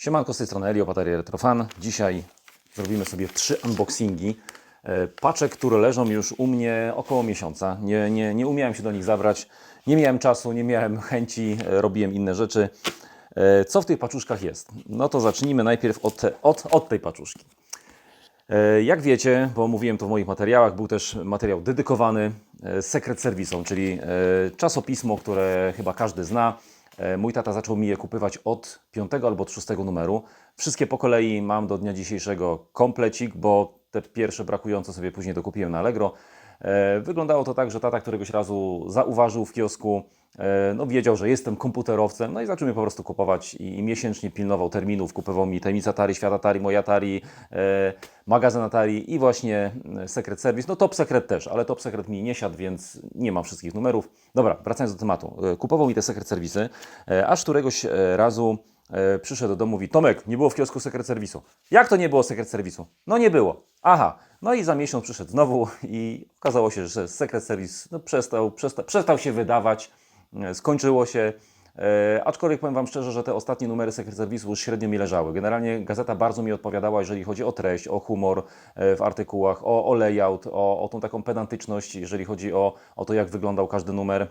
Siemanko, z tej strony Elio, bateria Retrofan. Dzisiaj zrobimy sobie trzy unboxingi e, paczek, które leżą już u mnie około miesiąca. Nie, nie, nie umiałem się do nich zabrać, nie miałem czasu, nie miałem chęci, e, robiłem inne rzeczy. E, Co w tych paczuszkach jest? No to zacznijmy najpierw od, od, od tej paczuszki. Jak wiecie, bo mówiłem to w moich materiałach, był też materiał dedykowany Secret Service'om, czyli czasopismo, które chyba każdy zna. E, Mój tata zaczął mi je kupywać od piątego albo od szóstego numeru. Wszystkie po kolei mam do dnia dzisiejszego komplecik, bo te pierwsze brakujące sobie później dokupiłem na Allegro. E, Wyglądało to tak, że tata któregoś razu zauważył w kiosku, e, no wiedział, że jestem komputerowcem, no i zaczął mnie po prostu kupować i, miesięcznie pilnował terminów, kupował mi tajemnica Atari, świat Atari, moja Atari, e, magazyn Atari i właśnie Secret Service, no Top Secret też, ale Top Secret mi nie siadł, więc nie mam wszystkich numerów. Dobra, wracając do tematu. Kupował mi te Secret Serwisy, aż któregoś razu przyszedł do domu mówi, Tomek, nie było w kiosku Secret Servisu. Jak to nie było Secret Servisu? No nie było. Aha, no i za miesiąc przyszedł znowu i okazało się, że Secret Service no, przestał, przestał, się wydawać, e, skończyło się. E, aczkolwiek powiem Wam szczerze, że te ostatnie numery Secret Service'u już średnio mi leżały. Generalnie gazeta bardzo mi odpowiadała, jeżeli chodzi o treść, o humor e, w artykułach, o, o layout, o, o tą taką pedantyczność, jeżeli chodzi o, o to, jak wyglądał każdy numer.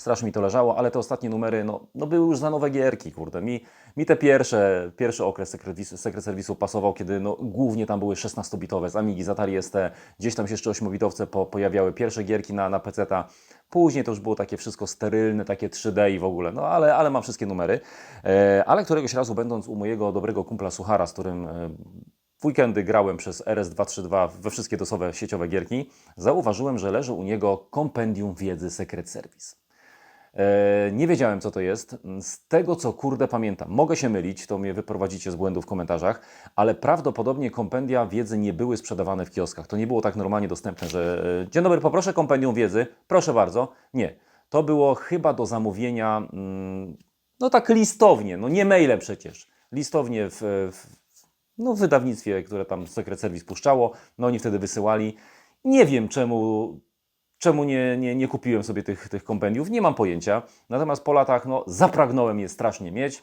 Strasznie mi to leżało, ale te ostatnie numery no, no były już za nowe gierki, kurde. Mi, mi te pierwsze, pierwszy okres Secret, Vis- Secret Service'u pasował, kiedy no, głównie tam były 16-bitowe z Amigi, z Atari ST, gdzieś tam się jeszcze 8-bitowce po, pojawiały pierwsze gierki na, na PC-ta. Później to już było takie wszystko sterylne, takie 3D i w ogóle, no ale, ale mam wszystkie numery. E, ale któregoś razu będąc u mojego dobrego kumpla Suchara, z którym e, w weekendy grałem przez RS232 we wszystkie dosowe sieciowe gierki, zauważyłem, że leży u niego kompendium wiedzy Secret Service. E, Nie wiedziałem, co to jest. Z tego, co kurde pamiętam, mogę się mylić, to mnie wyprowadzicie z błędu w komentarzach, ale prawdopodobnie kompendia wiedzy nie były sprzedawane w kioskach. To nie było tak normalnie dostępne, że e, dzień dobry, poproszę kompendium wiedzy, proszę bardzo. Nie. To było chyba do zamówienia, mm, no tak listownie, no nie maile przecież. Listownie w, w, no w wydawnictwie, które tam Secret Service puszczało, no oni wtedy wysyłali. Nie wiem czemu Czemu nie, nie, nie kupiłem sobie tych, tych kompendiów? Nie mam pojęcia. Natomiast po latach no, zapragnąłem je strasznie mieć.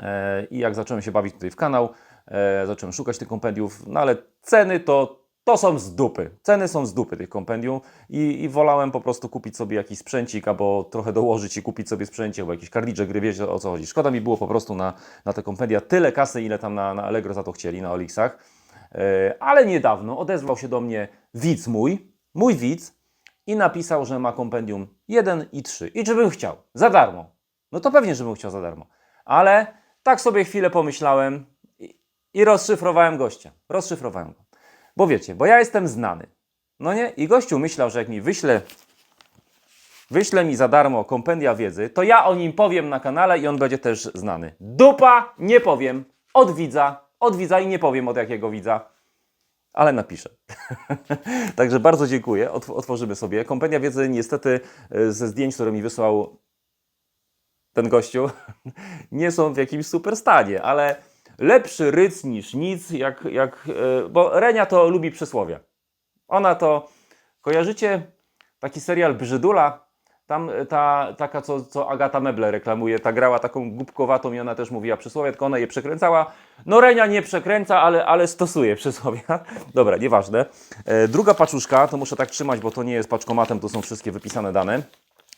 E, I jak zacząłem się bawić tutaj w kanał, e, zacząłem szukać tych kompendiów, no ale ceny to, to są z dupy. Ceny są z dupy tych kompendium i, i wolałem po prostu kupić sobie jakiś sprzęcik albo trochę dołożyć i kupić sobie sprzęcik albo jakiś kartridże gry, wiecie o co chodzi. Szkoda mi było po prostu na, na te kompendia tyle kasy, ile tam na, na Allegro za to chcieli, na Olixach. E, ale niedawno odezwał się do mnie widz mój, mój widz, i napisał, że ma kompendium 1 i 3. I czy bym chciał? Za darmo. No to pewnie, że bym chciał za darmo. Ale tak sobie chwilę pomyślałem i, i rozszyfrowałem gościa. Rozszyfrowałem go. Bo wiecie, bo ja jestem znany. No nie? I gościu myślał, że jak mi wyśle, wyśle mi za darmo kompendia wiedzy, to ja o nim powiem na kanale i on będzie też znany. Dupa, nie powiem. Od widza, od widza i nie powiem od jakiego widza ale napiszę. Także bardzo dziękuję. Otw- otworzymy sobie. Kompendia wiedzy niestety e, ze zdjęć, które mi wysłał ten gościu, nie są w jakimś super stanie, ale lepszy ryc niż nic, jak, jak, e, bo Renia to lubi przysłowia. Ona to, kojarzycie taki serial Brzydula? Tam e, ta taka, co, co Agata Meble reklamuje, ta grała taką głupkowatą i ona też mówiła przysłowie, tylko ona je przekręcała. No Renia nie przekręca, ale, ale stosuje przysłowia. Dobra, nieważne. E, druga paczuszka, to muszę tak trzymać, bo to nie jest paczkomatem, to są wszystkie wypisane dane.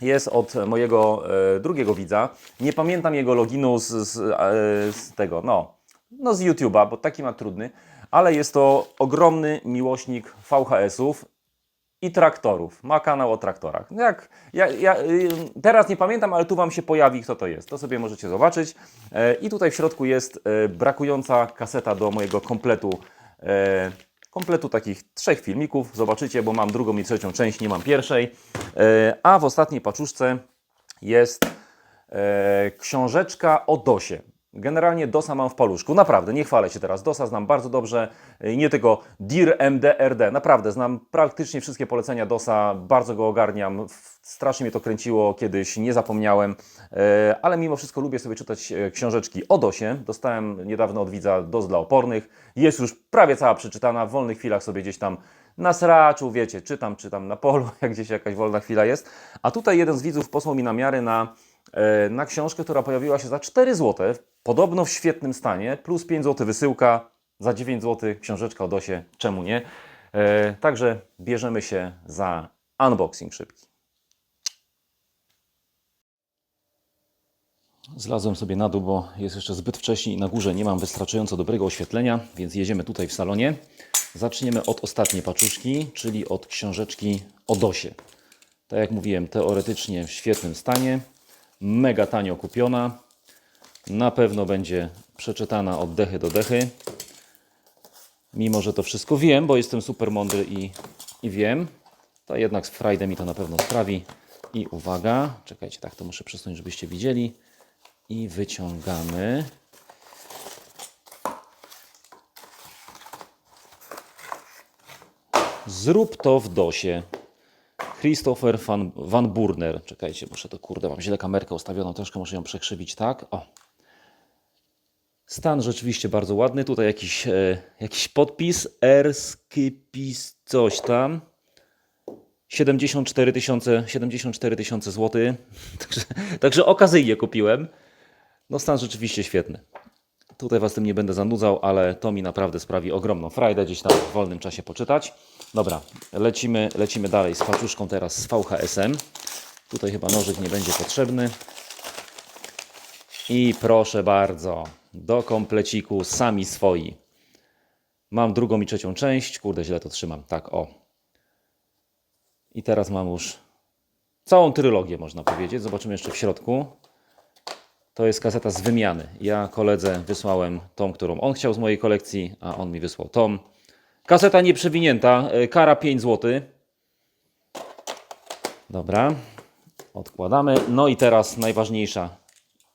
Jest od mojego e, drugiego widza. Nie pamiętam jego loginu z, z, e, z tego, no, no z YouTube'a, bo taki ma trudny, ale jest to ogromny miłośnik VHS-ów i traktorów. Ma kanał o traktorach. No Jak, ja, ja, y, teraz nie pamiętam, ale tu Wam się pojawi, kto to jest. To sobie możecie zobaczyć. E, I tutaj w środku jest e, brakująca kaseta do mojego kompletu. E, kompletu takich trzech filmików. Zobaczycie, bo mam drugą i trzecią część, nie mam pierwszej. A w ostatniej paczuszce jest książeczka o DOSie. Generalnie DOSa mam w paluszku. Naprawdę, nie chwalę się teraz. DOSa znam bardzo dobrze. Nie tylko DIR, MDRD. Naprawdę, znam praktycznie wszystkie polecenia DOSa. Bardzo go ogarniam. Strasznie mnie to kręciło kiedyś, nie zapomniałem. E, Ale mimo wszystko lubię sobie czytać e, książeczki o DOSie. Dostałem niedawno od widza DOS dla opornych. Jest już prawie cała przeczytana. W wolnych chwilach sobie gdzieś tam na sraczu, wiecie, czytam, czytam na polu, jak gdzieś jakaś wolna chwila jest. A tutaj jeden z widzów posłał mi namiary na, na książkę, która pojawiła się za 4 zł Podobno w świetnym stanie, plus 5 zł wysyłka, za 9 zł książeczka o DOSie, czemu nie? E, także bierzemy się za unboxing szybki. Zlazłem sobie na dół, bo jest jeszcze zbyt wcześnie i na górze nie mam wystarczająco dobrego oświetlenia, więc jedziemy tutaj w salonie. Zaczniemy od ostatniej paczuszki, czyli od książeczki o DOSie. Tak jak mówiłem, teoretycznie w świetnym stanie, mega tanio kupiona. Na pewno będzie przeczytana od dechy do dechy. Mimo, że to wszystko wiem, bo jestem super mądry i, i wiem, to jednak z Friday mi to na pewno sprawi. I uwaga, czekajcie, tak to muszę przesunąć, żebyście widzieli. I wyciągamy. Zrób to w DOSie. Christopher van, van Burner. Czekajcie, muszę to kurde, mam źle kamerkę ustawioną, troszkę muszę ją przekrzywić, tak? O. Stan rzeczywiście bardzo ładny. Tutaj jakiś, e, jakiś podpis. Erskipis coś tam. 74 tysiące 74 tysiące złotych. Także, także okazyjnie kupiłem. No stan rzeczywiście świetny. Tutaj Was tym nie będę zanudzał, ale to mi naprawdę sprawi ogromną frajdę gdzieś tam w wolnym czasie poczytać. Dobra, lecimy, lecimy dalej z paczuszką teraz z VHS-em. Tutaj chyba nożyk nie będzie potrzebny. I proszę bardzo, do kompleciku sami swoi. Mam drugą i trzecią część. Kurde, źle to trzymam. Tak, o. I teraz mam już całą trylogię, można powiedzieć. Zobaczymy jeszcze w środku. To jest kaseta z wymiany. Ja koledze wysłałem tą, którą on chciał z mojej kolekcji, a on mi wysłał tą. Kaseta nieprzewinięta, e, kara 5 zł. Dobra, odkładamy. No i teraz najważniejsza.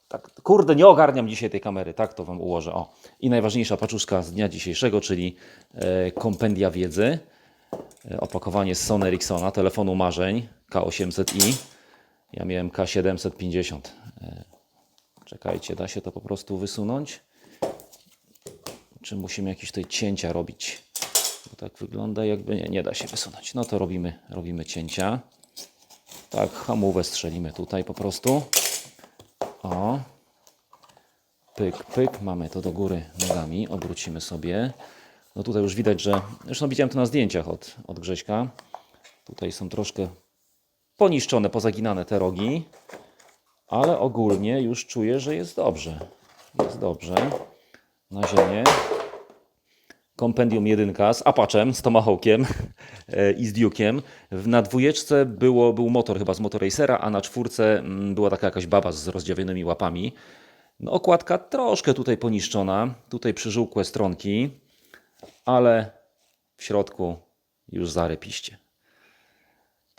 Tak, kurde, nie ogarniam dzisiaj tej kamery, tak to Wam ułożę. O. I najważniejsza paczuszka z dnia dzisiejszego, czyli e, kompendia wiedzy. E, opakowanie z Sony Ericssona, telefonu marzeń K800i. Ja miałem K750. E, Czekajcie, da się to po prostu wysunąć? Czy musimy jakieś tutaj cięcia robić? Bo tak wygląda jakby nie, nie da się wysunąć. No to robimy, robimy cięcia. Tak, hamówę strzelimy tutaj po prostu. O. Pyk, pyk. Mamy to do góry nogami. Obrócimy sobie. No tutaj już widać, że... Zresztą widziałem to na zdjęciach od, od Grześka. Tutaj są troszkę poniszczone, pozaginane te rogi ale ogólnie już czuję, że jest dobrze. Jest dobrze. Na ziemię. Kompendium 1 z Apache'em, z Tomahawkiem e, i z Duke'iem. Na dwójeczce było, był motor chyba z Motorracera, a na czwórce mm, była taka jakaś baba z rozdziawionymi łapami. No, okładka troszkę tutaj poniszczona. Tutaj przyżółkłe stronki, ale w środku już zarypiście.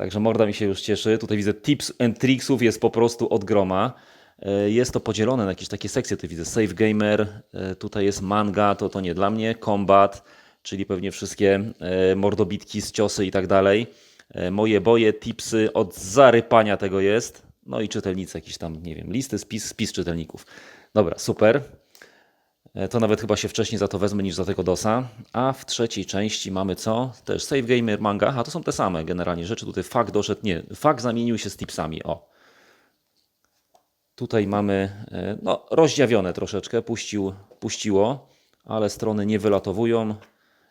Także morda mi się już cieszy. Tutaj widzę tips and tricksów jest po prostu od groma. E, Jest to podzielone na jakieś takie sekcje. Tu widzę Save Gamer, e, tutaj jest manga, to to nie dla mnie, Combat, czyli pewnie wszystkie e, mordobitki z ciosy i tak dalej. Moje boje, tipsy od zarypania tego jest. No i czytelnicy, jakieś tam, nie wiem, listy, spis, spis czytelników. Dobra, super. E, To nawet chyba się wcześniej za to wezmę niż za tego DOSa. A w trzeciej części mamy co? Też Save Gamer Manga. A to są te same generalnie rzeczy. Tutaj fak doszedł. Nie, fak zamienił się z tipsami. O. Tutaj mamy e, no, rozdziawione troszeczkę. Puścił, puściło, ale strony nie wylatowują.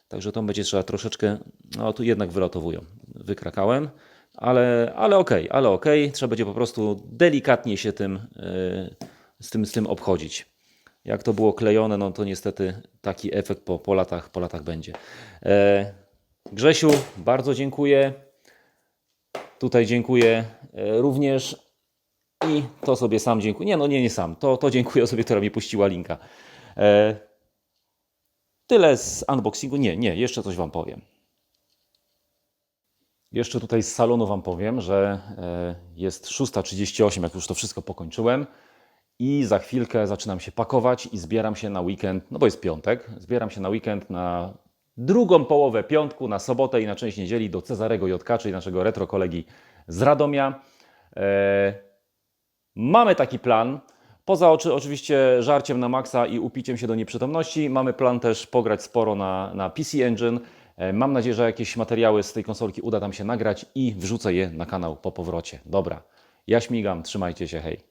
Także to będzie trzeba troszeczkę. No tu jednak wylatowują. Wykrakałem. Ale, ale okej, ale okej. Trzeba będzie po prostu delikatnie się tym, e, z, tym, z tym obchodzić. Jak to było klejone, no to niestety taki efekt po, po, latach, po latach będzie. E, Grzesiu, bardzo dziękuję. Tutaj dziękuję e, również. I to sobie sam dziękuję. Nie, no nie, nie sam. To, to dziękuję osobie, która mi puściła linka. E, tyle z unboxingu. Nie, nie, jeszcze coś Wam powiem. Jeszcze tutaj z salonu Wam powiem, że jest 6.38, jak już to wszystko pokończyłem. I za chwilkę zaczynam się pakować i zbieram się na weekend, no bo jest piątek, zbieram się na weekend na drugą połowę piątku, na sobotę i na część niedzieli do Cezarego Jotka, czyli naszego retro kolegi z Radomia. E, mamy taki plan. Poza oczy, oczywiście żarciem na maksa i upiciem się do nieprzytomności, mamy plan też pograć sporo na, na PC Engine. E, Mam nadzieję, że jakieś materiały z tej konsolki uda nam się nagrać i wrzucę je na kanał po powrocie. Dobra, ja śmigam, trzymajcie się, hej.